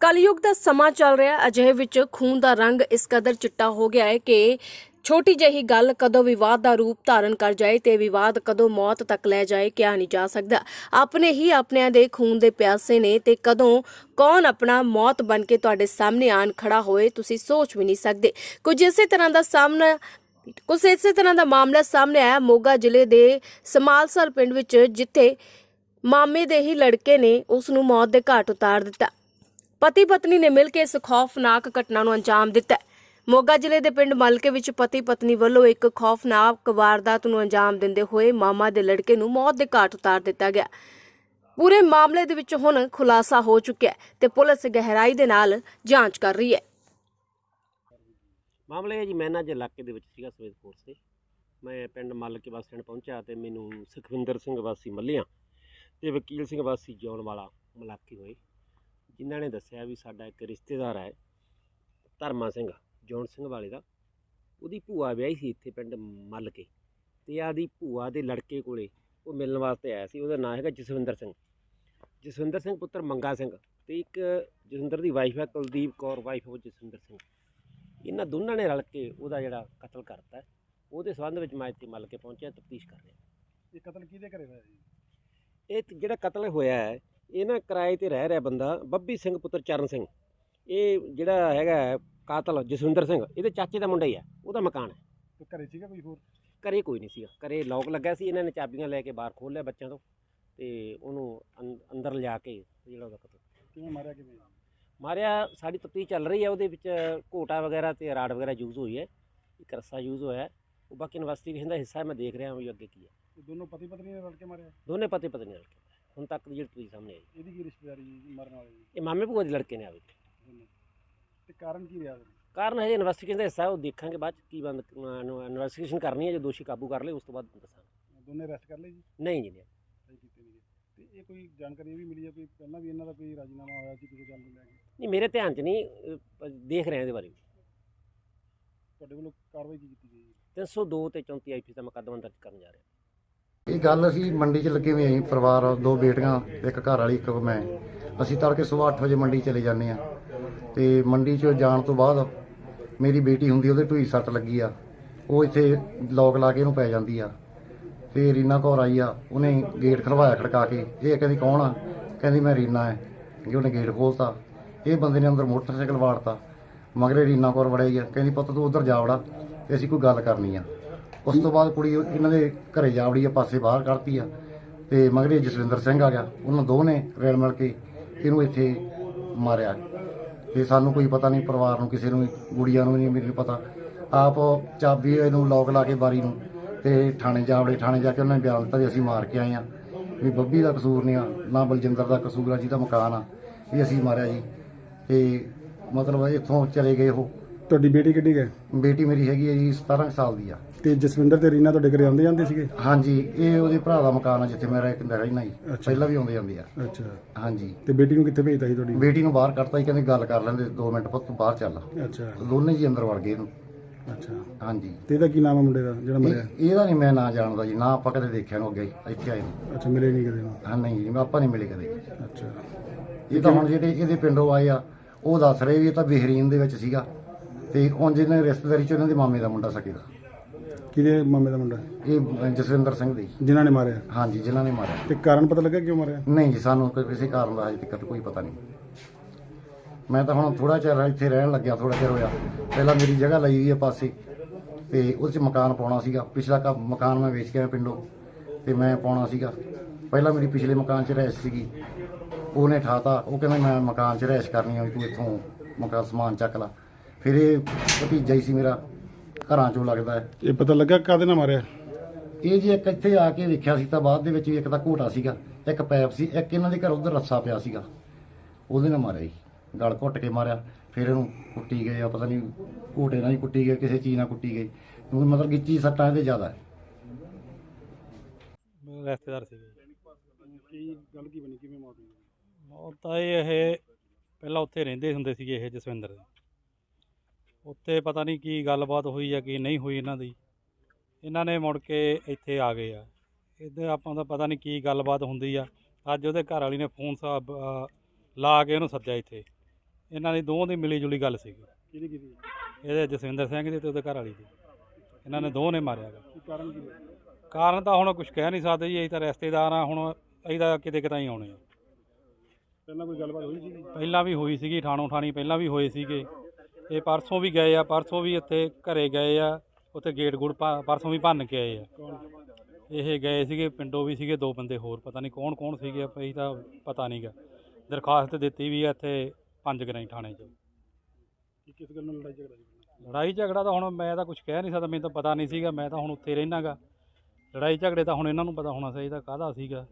ਕਲਯੁਗ ਦਾ ਸਮਾਂ ਚੱਲ ਰਿਹਾ ਅਜਿਹੇ ਵਿੱਚ ਖੂਨ ਦਾ ਰੰਗ ਇਸ ਕਦਰ ਚਿੱਟਾ ਹੋ ਗਿਆ ਹੈ ਕਿ ਛੋਟੀ ਜਿਹੀ ਗੱਲ ਕਦੋਂ ਵਿਵਾਦ ਦਾ ਰੂਪ ਧਾਰਨ ਕਰ ਜਾਏ ਤੇ ਵਿਵਾਦ ਕਦੋਂ ਮੌਤ ਤੱਕ ਲੈ ਜਾਏ, ਕਿਹਾ ਨਹੀਂ ਜਾ ਸਕਦਾ। ਆਪਣੇ ਹੀ ਆਪਣਿਆਂ ਦੇ ਖੂਨ ਦੇ ਪਿਆਸੇ ਨੇ ਤੇ ਕਦੋਂ ਕੌਣ ਆਪਣਾ ਮੌਤ ਬਣ ਕੇ ਤੁਹਾਡੇ ਸਾਹਮਣੇ ਆਣ ਖੜਾ ਹੋਏ, ਤੁਸੀਂ ਸੋਚ ਵੀ ਨਹੀਂ ਸਕਦੇ। ਕੁਝ ਇਸੇ ਤਰ੍ਹਾਂ ਦਾ ਸਾਹਮਣਾ, ਕੁਝ ਇਸੇ ਤਰ੍ਹਾਂ ਦਾ ਮਾਮਲਾ ਸਾਹਮਣੇ ਆਇਆ। ਮੋਗਾ ਜ਼ਿਲ੍ਹੇ ਦੇ ਸਮਾਲਸਰ ਪਿੰਡ ਵਿੱਚ ਜਿੱਥੇ ਮਾਮੇ ਦੇ ਹੀ ਲੜਕੇ ਨੇ, ਉਸ ਨੂੰ ਮੌਤ ਦੇ ਘਾਟ ਉਤਾਰ ਦਿੱਤਾ। ਪਤੀ ਪਤਨੀ ਨੇ ਮਿਲ ਕੇ ਇਸ ਖੌਫਨਾਕ ਘਟਨਾ ਨੂੰ ਅੰਜਾਮ ਦਿੱਤਾ ਮੋਗਾ ਜ਼ਿਲ੍ਹੇ ਦੇ ਪਿੰਡ ਮਲਕੇ ਵਿੱਚ ਪਤੀ ਪਤਨੀ ਵੱਲੋਂ ਇੱਕ ਖੌਫਨਾਕ ਵਾਰਦਾਤ ਨੂੰ ਅੰਜਾਮ ਦਿੰਦੇ ਹੋਏ ਮਾਮਾ ਦੇ ਲੜਕੇ ਨੂੰ ਮੌਤ ਦੇ ਘਾਟ ਉਤਾਰ ਦਿੱਤਾ ਗਿਆ। ਪੂਰੇ ਮਾਮਲੇ ਦੇ ਵਿੱਚ ਹੁਣ ਖੁਲਾਸਾ ਹੋ ਚੁੱਕਿਆ ਹੈ ਤੇ ਪੁਲਿਸ ਗਹਿਰਾਈ ਦੇ ਨਾਲ ਜਾਂਚ ਕਰ ਰਹੀ ਹੈ। ਮਾਮਲਾ ਇਹ ਹੈ ਜੀ, ਮੈਂ ਨਾ ਅੱਜ ਇਲਾਕੇ ਦੇ ਵਿੱਚ ਸੀਗਾ ਸਵੇਤ ਫੋਰਸ ਤੇ ਮੈਂ ਪਿੰਡ ਮੱਲ ਬੱਸ ਸਟੈਂਡ ਪਹੁੰਚਿਆ ਤੇ ਮੈਨੂੰ ਸੁਖਵਿੰਦਰ ਸਿੰਘ ਵਾਸੀ ਮੱਲੀਆਂ ਤੇ ਵਕੀਲ ਸਿੰਘ ਵਾਸੀ ਜੌਨ ਵਾਲਾ ਮੁਲਾਕੀ ਹੋਏ। ਜਿਨ੍ਹਾਂ ਨੇ ਦੱਸਿਆ ਵੀ ਸਾਡਾ ਇੱਕ ਰਿਸ਼ਤੇਦਾਰ ਹੈ ਧਰਮਾ ਸਿੰਘ ਜੌਨ ਸਿੰਘ ਵਾਲੇ ਦਾ। ਉਹਦੀ ਭੂਆ ਵਿਆਹੀ ਸੀ ਇੱਥੇ ਪਿੰਡ ਮੱਲ ਕੇ ਤੇ ਆਦੀ ਭੂਆ ਦੇ ਲੜਕੇ ਕੋਲੇ ਉਹ ਮਿਲਣ ਵਾਸਤੇ ਆਇਆ ਸੀ। ਉਹਦਾ ਨਾਮ ਹੈਗਾ ਜਸਵਿੰਦਰ ਸਿੰਘ। ਜਸਵਿੰਦਰ ਸਿੰਘ ਪੁੱਤਰ ਮੰਗਾ ਸਿੰਘ ਤੇ ਇੱਕ ਜਸਵਿੰਦਰ ਦੀ ਵਾਈਫ ਹੈ ਕੁਲਦੀਪ ਕੌਰ ਵਾਈਫ ਉਹ ਜਸਵਿੰਦਰ ਸਿੰਘ। ਇਹਨਾਂ ਦੋਨਾਂ ਨੇ ਰਲ ਕੇ ਉਹਦਾ ਜਿਹੜਾ ਕਤਲ ਕਰਤਾ। ਉਹਦੇ ਸੰਬੰਧ ਵਿੱਚ ਮੈਂ ਇੱਥੇ ਮੱਲ ਕੇ ਪਹੁੰਚਿਆ ਤਫਤੀਸ਼ ਕਰ ਰਿਹਾ। ਇਹ ਕਤਲ ਕਿਹਦੇ ਘਰੇ ਹੋਇਆ ਜੀ? ਇਹ ਜਿਹੜਾ ਕਤਲ ਹੋਇਆ ਹੈ ਇਹ ਨਾ ਕਿਰਾਏ ਤੇ ਰਹਿ ਰਿਹਾ ਬੰਦਾ ਬੱਬੀ ਸਿੰਘ ਪੁੱਤਰ ਚਰਨ ਸਿੰਘ। ਇਹ ਜਿਹੜਾ ਹੈਗਾ ਕਾਤਲ ਜਸਵਿੰਦਰ ਸਿੰਘ ਇਹਦੇ ਚਾਚੇ ਦਾ ਮੁੰਡਾ ਹੀ ਹੈ ਉਹਦਾ ਮਕਾਨ ਹੈ। ਤੇ ਘਰੇ ਸੀਗਾ ਕੋਈ ਹੋਰ? ਘਰੇ ਕੋਈ ਨਹੀਂ ਸੀਗਾ। ਘਰੇ ਲੋਕ ਲੱਗਾ ਸੀ ਇਹਨਾਂ ਨੇ ਚਾਬੀਆਂ ਲੈ ਕੇ ਬਾਹਰ ਖੋਲ੍ਹ ਲਿਆ ਬੱਚਿਆਂ ਤੋਂ ਤੇ ਉਹਨੂੰ ਅੰ- ਅੰਦਰ ਲਿਜਾ ਕੇ ਜਿਹੜਾ ਉਹਦਾ ਕਤਲ। ਕਿਵੇਂ ਮਾਰਿਆ ਕਿਵੇਂ? ਮਾਰਿਆ ਸਾਡੀ ਤਫਤੀਸ਼ ਚੱਲ ਰਹੀ ਹੈ ਉਹਦੇ ਵਿੱਚ ਘੋਟਾ ਵਗੈਰਾ ਤੇ ਰਾੜ ਵਗੈਰਾ ਯੂਜ਼ ਹੋਈ ਹੈ ਇੱਕ ਰੱਸਾ ਯੂਜ਼ ਹੋਇਆ ਹੈ। ਉਹ ਬਾਕੀ ਇਨਵੈਸਟੀਗੇਸ਼ਨ ਦਾ ਹਿੱਸਾ ਹੈ ਮੈਂ ਦੇਖ ਰਿਹਾ ਹਾਂ ਵੀ ਅੱਗੇ ਕੀ ਹੈ। ਇਹ ਦੋਨੋਂ ਪਤੀ ਪਤਨੀ ਨੇ ਰਲ ਕੇ ਮਾਰਿਆ? ਦੋਨੇ ਪਤੀ ਪਤਨੀ ਰਲ ਕੇ। ਹੁਣ ਤੱਕ ਦੀ ਜਿਹੜੀ ਤਸਵੀਰ ਸਾਹਮਣੇ ਆਈ। ਇਹਦੀ ਕੀ ਰਿਸ਼ਤੇਦਾਰੀ ਜੀ ਮਰਨ ਵਾਲੇ ਦੀ? ਇਹ ਮਾਮੇ ਭੂਆ ਦੇ ਲੜਕੇ ਨੇ ਆਵੇ ਦੋਨੋਂ ਤੇ ਕਾਰਨ ਕੀ ਰਿਹਾ? ਕਾਰਨ ਹਜੇ ਇਨਵੈਸਟੀਗੇਸ਼ਨ ਦਾ ਹਿੱਸਾ ਹੈ ਉਹ ਦੇਖਾਂਗੇ ਬਾਅਦ 'ਚ ਕੀ ਬੰਦ ਇਨਵੈਸਟੀਗੇਸ਼ਨ ਕਰਨੀ ਹੈ ਜੇ ਦੋਸ਼ੀ ਕਾਬੂ ਕਰ ਲਏ ਉਸ ਤੋਂ ਬਾਅਦ ਦੱਸਾਂਗੇ। ਦੋਨੇ ਅਰੈਸਟ ਕਰ ਲਏ ਜੀ? ਨਹੀਂ ਜੀ ਨਹੀਂ। ਸਹੀ ਕੀਤੇ ਨਹੀਂ ਤੇ ਇਹ ਕੋਈ ਜਾਣਕਾਰੀ ਇਹ ਵੀ ਮਿਲੀ ਹੈ ਕੋਈ ਪਹਿਲਾਂ ਵੀ ਇਹਨਾਂ ਦਾ ਕੋਈ ਰਾਜੀਨਾਮਾ ਹੋਇਆ ਸੀ ਕਿਸੇ ਗੱਲ ਨੂੰ ਲੈ ਕੇ? ਨਹੀਂ ਮੇਰੇ ਧਿਆਨ 'ਚ ਨਹੀਂ ਅਹ, ਪਰ ਦੇਖ ਰਹੇ ਹਾਂ ਇਹਦੇ ਬਾਰੇ ਵੀ। ਤੁਹਾਡੇ ਵੱਲੋਂ ਕਾਰਵਾਈ ਕੀ ਕੀਤੀ ਗਈ ਜੀ? 302 ਤੇ 34 ਆਈਪੀ ਦਾ ਮੁਕੱਦਮਾ ਦਰਜ ਕਰਨ ਜਾ ਰਿਹਾ ਇਹ ਗੱਲ ਅਸੀਂ ਮੰਡੀ 'ਚ ਲੱਗੇ ਹੋਏ ਅਸੀਂ ਪਰਿਵਾਰ, ਦੋ ਬੇਟੀਆਂ, ਇੱਕ ਘਰ ਵਾਲੀ, ਇੱਕ ਮੈਂ। ਅਸੀਂ ਤੜਕੇ ਸਵੇਰ 8 ਵਜੇ ਮੰਡੀ ਚਲੇ ਜਾਂਦੇ ਆ ਤੇ ਮੰਡੀ 'ਚ ਜਾਣ ਤੋਂ ਬਾਅਦ ਮੇਰੀ ਬੇਟੀ ਹੁੰਦੀ, ਉਹਦੇ ਢੂਈ ਸੱਟ ਲੱਗੀ ਆ। ਉਹ ਇੱਥੇ ਲੋਕ ਲਾ ਕੇ ਇਹਨੂੰ ਪੈ ਜਾਂਦੀ ਆ। ਤੇ ਰੀਨਾ ਕੌਰ ਆਈ ਆ, ਉਹਨੇ ਗੇਟ ਖਲਵਾਇਆ ਖੜਕਾ ਕੇ। ਇਹ ਕਹਿੰਦੀ, ਕੌਣ ਆ? ਕਹਿੰਦੀ, ਮੈਂ ਰੀਨਾ ਐ ਕਿ ਉਹਨੇ ਗੇਟ ਖੋਲਤਾ। ਇਹ ਬੰਦੇ ਨੇ ਅੰਦਰ ਮੋਟਰਸਾਈਕਲ ਵਾੜਤਾ। ਮਗਰੇ ਰੀਨਾ ਕੌਰ ਵੜਿਆ ਆ। ਕਹਿੰਦੀ, ਪੁੱਤ, ਤੂੰ ਉਧਰ ਜਾ ਵੜਾ। ਤੇ ਅਸੀਂ ਕੋਈ ਗੱਲ ਕਰਨੀ ਆ। ਉਸ ਤੋਂ ਬਾਅਦ ਕੁੜੀ ਇਹਨਾਂ ਦੇ ਘਰੇ ਜਾ ਵੜੀ ਆ, ਪਾਸੇ ਬਾਹਰ ਕੱਢਤੀ ਆ। ਤੇ ਮਗਰੇ ਜਸਵਿੰਦਰ ਸਿੰਘ ਆ ਗਿਆ। ਉਹਨਾਂ ਦੋ ਨੇ ਰਲ ਮਿਲ ਕੇ ਇਹਨੂੰ ਇੱਥੇ ਮਾਰਿਆ। ਤੇ ਸਾਨੂੰ ਕੋਈ ਪਤਾ ਨਹੀਂ, ਪਰਿਵਾਰ ਨੂੰ, ਕਿਸੇ ਨੂੰ, ਗੁੜੀਆਂ ਨੂੰ ਨਹੀਂ, ਮੈਨੂੰ ਪਤਾ। ਆਪ ਚਾਬੀ ਇਹਨੂੰ ਲੋਕ ਲਾ ਕੇ ਬਾਰੀ ਨੂੰ ਤੇ ਥਾਣੇ ਜਾ ਵੜੇ। ਥਾਣੇ ਜਾ ਕੇ ਉਹਨਾਂ ਨੇ ਬਿਆਨ ਦਿੱਤਾ ਵੀ ਅਸੀਂ ਮਾਰ ਕੇ ਆਏ ਆ। ਵੀ ਬੱਬੀ ਦਾ ਕਸੂਰ ਨਹੀਂ ਆ, ਨਾ ਬਲਜਿੰਦਰ ਦਾ ਕਸੂਰ ਆ, ਜਿਹਦਾ ਮਕਾਨ ਆ, ਵੀ ਅਸੀਂ ਮਾਰਿਆ ਜੀ। ਤੇ ਮਤਲਬ ਇੱਥੋਂ ਚਲੇ ਗਏ ਉਹ। ਤੁਹਾਡੀ ਬੇਟੀ ਕਿੱਡੀ ਗਏ ਬੇਟੀ ਮੇਰੀ ਹੈਗੀ ਹੈ ਜੀ 17 ਕੁ ਸਾਲ ਦੀ ਆ। ਤੇ ਜਸਵਿੰਦਰ ਤੇ ਰੀਨਾ ਤੁਹਾਡੇ ਘਰੇ ਆਉਂਦੇ ਜਾਂਦੇ ਸੀਗੇ? ਹਾਂਜੀ ਇਹ ਉਹਦੇ ਭਰਾ ਦਾ ਮਕਾਨ ਆ ਜਿੱਥੇ ਮੈਂ ਰਹਿ ਰਹਿਣਾ ਜੀ ਪਹਿਲਾਂ ਵੀ ਆਉਂਦੇ ਜਾਂਦੇ ਆ। ਅੱਛਾ। ਹਾਂਜੀ। ਤੇ ਬੇਟੀ ਨੂੰ ਕਿੱਥੇ ਭੇਜਤਾ ਸੀ ਤੁਹਾਡੀ? ਬੇਟੀ ਨੂੰ ਬਾਹਰ ਕੱਢਤਾ ਹੀ ਕਹਿੰਦੇ ਗੱਲ ਕਰ ਲੈਂਦੇ 2 ਮਿੰਟ ਪੁੱਤ ਤੂੰ ਬਾਹਰ ਚੱਲ। ਅੱਛਾ। ਦੋਨੇ ਜੀ ਅੰਦਰ ਵੜ ਗਏ ਇਹਨੂੰ। ਅੱਛਾ। ਹਾਂਜੀ। ਤੇ ਇਹਦਾ ਕੀ ਨਾਮ ਹੈ ਮੁੰਡੇ ਦਾ ਜਿਹੜਾ ਮਰਿਆ? ਇਹ- ਇਹਦਾ ਨਹੀਂ ਮੈਂ ਨਾਂ ਜਾਣਦਾ ਜੀ ਨਾ ਆਪਾਂ ਕਦੇ ਦੇਖਿਆ ਨੂੰ ਅੱਗੇ ਇੱਥੇ ਆਏ ਨੂੰ। ਅੱਛਾ ਮਿਲੇ ਨਹੀਂ ਕਦੇ ਨੂੰ ਹਾਂ ਨਹੀਂ ਜੀ ਆਪਾਂ ਨਹੀਂ ਮਿਲੇ ਕਦੇ। ਅੱਛਾ। ਇਹ ਤਾਂ ਹੁਣ ਜਿਹੜੇ ਇਹਦੇ ਪਿੰਡੋਂ ਆਏ ਆ ਉਹ ਦੱਸ ਰਹੇ ਵੀ ਇਹ ਤਾਂ ਬਿਹਰੀਨ ਦੇ ਵਿੱਚ ਸੀਗਾ। ਤੇ ਹੁਣ ਜਿਹਨੇ ਰਿਸ਼ਤੇਦਾਰੀ ਚ ਇਹਨਾਂ ਦੇ ਮਾਮੇ ਦਾ ਮੁੰਡਾ ਸਕੇ ਦਾ। ਕਿਹਦੇ ਮਾਮੇ ਦਾ ਮੁੰਡਾ? ਇਹ ਜਸਵਿੰਦਰ ਸਿੰਘ ਦੀ। ਜਿਨ੍ਹਾਂ ਨੇ ਮਾਰਿਆ? ਹਾਂਜੀ ਜਿਨ੍ਹਾਂ ਨੇ ਮਾਰਿਆ। ਤੇ ਕਾਰਨ ਪਤਾ ਲੱਗਾ ਕਿਉਂ ਮਾਰਿਆ? ਨਹੀਂ ਜੀ ਸਾਨੂੰ ਕੋਈ ਕਿਸੇ ਕਾਰਨ ਦਾ ਹਜੇ ਤੱਕ ਕੋਈ ਪਤਾ ਨਹੀਂ। ਮੈਂ ਤਾਂ ਹੁਣ ਥੋੜਾ ਚਿਰ ਇੱਥੇ ਰਹਿਣ ਲੱਗਿਆ ਥੋੜਾ ਚਿਰ ਹੋਇਆ ਪਹਿਲਾਂ ਮੇਰੀ ਜਗ੍ਹਾ ਲਈ ਹੋਈ ਹੈ ਪਾਸੇ ਤੇ ਉਹਦੇ ਚ ਮਕਾਨ ਪਾਉਣਾ ਸੀਗਾ। ਪਿਛਲਾ ਕ- ਮਕਾਨ ਮੈਂ ਵੇਚ ਕੇ ਆਇਆ ਪਿੰਡੋਂ ਤੇ ਮੈਂ ਪਾਉਣਾ ਸੀਗਾ। ਪਹਿਲਾਂ ਮੇਰੀ ਪਿਛਲੇ ਮਕਾਨ 'ਚ ਰਹਿਸ਼ ਸੀਗੀ। ਉਹਨੇ ਠਾਤਾ ਉਹ ਕਹਿੰਦਾ ਮੈਂ ਮਕਾਨ 'ਚ ਰਹਿਸ਼ ਕਰਨੀ ਆ ਵੀ ਤੂੰ ਇੱਥੋਂ ਮਕਾਨ ਸਮਾਨ ਚੱਕ ਲਾ। ਫਿਰ ਇਹ ਭਤੀਜਾ ਹੀ ਸੀ ਮੇਰਾ ਘਰਾਂ 'ਚੋਂ ਲੱਗਦਾ ਹੈ। ਇਹ ਪਤਾ ਲੱਗਾ ਕਾਦੇ ਨਾਲ ਮਾਰਿਆ? ਇਹ ਜੀ ਇੱਕ ਇੱਥੇ ਆ ਕੇ ਵੇਖਿਆ ਸੀ ਤਾਂ ਬਾਅਦ ਦੇ ਵਿੱਚ ਵੀ ਇੱਕ ਤਾਂ ਘੋਟਾ ਸੀਗਾ ਇੱਕ ਪੈਪ ਸੀ ਇੱਕ ਇਹਨਾਂ ਦੇ ਘਰ ਉਧਰ ਰੱਸਾ ਪਿਆ ਸੀਗਾ। ਉਹਦੇ ਨਾਲ ਮਾਰਿਆ ਜੀ ਗਲ ਘੁੱਟ ਕੇ ਮਾਰਿਆ ਫਿਰ ਇਹਨੂੰ ਕੁੱਟੀ ਗਏ ਆ ਪਤਾ ਨਹੀਂ ਘੋਟੇ ਨਾਲ ਹੀ ਕੁੱਟੀ ਗਏ ਕਿਸੇ ਚੀਜ਼ ਨਾਲ ਕੁੱਟੀ ਗਈ ਕਿਉਂਕਿ ਮਤਲਬ ਗਿੱਚੀ ਸੱਟਾਂ ਇਹਦੇ ਜ਼ਿਆਦਾ ਹੈ। ਰਿਸ਼ਤੇਦਾਰ ਸੀਗੇ। ਕੀ ਗੱਲ ਕੀ ਬਣੀ? ਕਿਵੇਂ ਮੌਤ ਹੋਈ? ਇਹ ਇਹ ਪਹਿਲਾਂ ਉੱਥੇ ਰਹਿੰਦੇ ਹੁੰਦੇ ਸੀਗੇ ਇਹ ਜਸਵਿੰਦਰ। ਦੇ ਉੱਥੇ ਪਤਾ ਨਹੀਂ ਕੀ ਗੱਲਬਾਤ ਹੋਈ ਆ ਕੀ ਨਹੀਂ ਹੋਈ ਇਹਨਾਂ ਦੀ। ਇਹਨਾਂ ਨੇ ਮੁੜ ਕੇ ਇੱਥੇ ਆ ਗਏ ਆ। ਇਹਦੇ ਆਪਾਂ ਦਾ ਪਤਾ ਨਹੀਂ ਕੀ ਗੱਲਬਾਤ ਹੁੰਦੀ ਆ। ਅੱਜ ਉਹਦੇ ਘਰ ਵਾਲੀ ਨੇ ਫੋਨ ਸਾਹਿਬ ਲਾ ਕੇ ਉਹਨੂੰ ਸੱਦਿਆ ਇੱਥੇ। ਇਹਨਾਂ ਦੀ ਦੋਵਾਂ ਦੀ ਮਿਲੀ ਜੁਲੀ ਗੱਲ ਸੀਗੀ। ਕਿਹਦੀ ਕਿਹਦੀ? ਇਹਦੇ ਜਸਵਿੰਦਰ ਸਿੰਘ ਦੀ ਤੇ ਉਹਦੇ ਘਰ ਵਾਲੀ ਦੀ। ਇਹਨਾਂ ਨੇ ਦੋਵਾਂ ਨੇ ਮਾਰਿਆ ਕਾਰਨ ਕੀ ਕਾਰਨ ਤਾਂ ਹੁਣ ਕੁਝ ਕਹਿ ਨਹੀਂ ਸਕਦੇ ਜੀ ਅਸੀਂ ਤਾਂ ਰਿਸ਼ਤੇਦਾਰ ਆ ਹੁਣ ਅਸੀਂ ਤਾਂ ਕਿਤੇ ਕਿਤੇ ਹੀ ਆਉਣੇ ਆ। ਪਹਿਲਾਂ ਕੋਈ ਗੱਲਬਾਤ ਹੋਈ ਸੀ? ਪਹਿਲਾਂ ਵੀ ਹੋਈ ਸੀਗੀ ਠਾਣੋ ਠਾਣੀ ਪਹਿਲਾਂ ਵੀ ਹੋਏ ਸੀਗੇ। ਇਹ ਪਰਸੋਂ ਵੀ ਗਏ ਆ ਪਰਸੋਂ ਵੀ ਇੱਥੇ ਘਰੇ ਗਏ ਆ ਉੱਥੇ ਗੇਟ ਗੂੜ ਪਰਸੋਂ ਵੀ ਭੰਨ ਕੇ ਆਏ ਆ। ਇਹ ਗਏ ਸੀਗੇ ਪਿੰਡੋਂ ਵੀ ਸੀਗੇ ਦੋ ਬੰਦੇ ਹੋਰ ਪਤਾ ਨਹੀਂ ਕੌਣ ਕੌਣ ਸੀਗੇ ਅਸੀਂ ਤਾਂ ਪਤਾ ਨਹੀਂਗਾ ਦਰਖਾਸਤ ਦਿੱਤੀ ਵੀ ਆ ਇੱਥੇ ਪੰਜ ਗਰਾਈ ਥਾਣੇ 'ਚ। ਕਿ ਕਿਸ ਗੱਲ ਨਾਲ ਲੜਾਈ ਝਗੜਾ ਲੜਾਈ ਝਗੜਾ ਤਾਂ ਹੁਣ ਮੈਂ ਤਾਂ ਕੁਝ ਕਹਿ ਨਹੀਂ ਸਕਦਾ ਮੈਨੂੰ ਤਾਂ ਪਤਾ ਨਹੀਂ ਸੀਗਾ ਮੈਂ ਤਾਂ ਹੁਣ ਉੱਥੇ ਰਹਿਣਾਗਾ ਲੜਾਈ ਝਗੜੇ ਤਾਂ ਹੁਣ ਇਹਨਾਂ ਨੂੰ ਪਤਾ ਹੋਣਾ ਚਾਹੀਦਾ ਕਾਹਦਾ ਸੀਗਾ?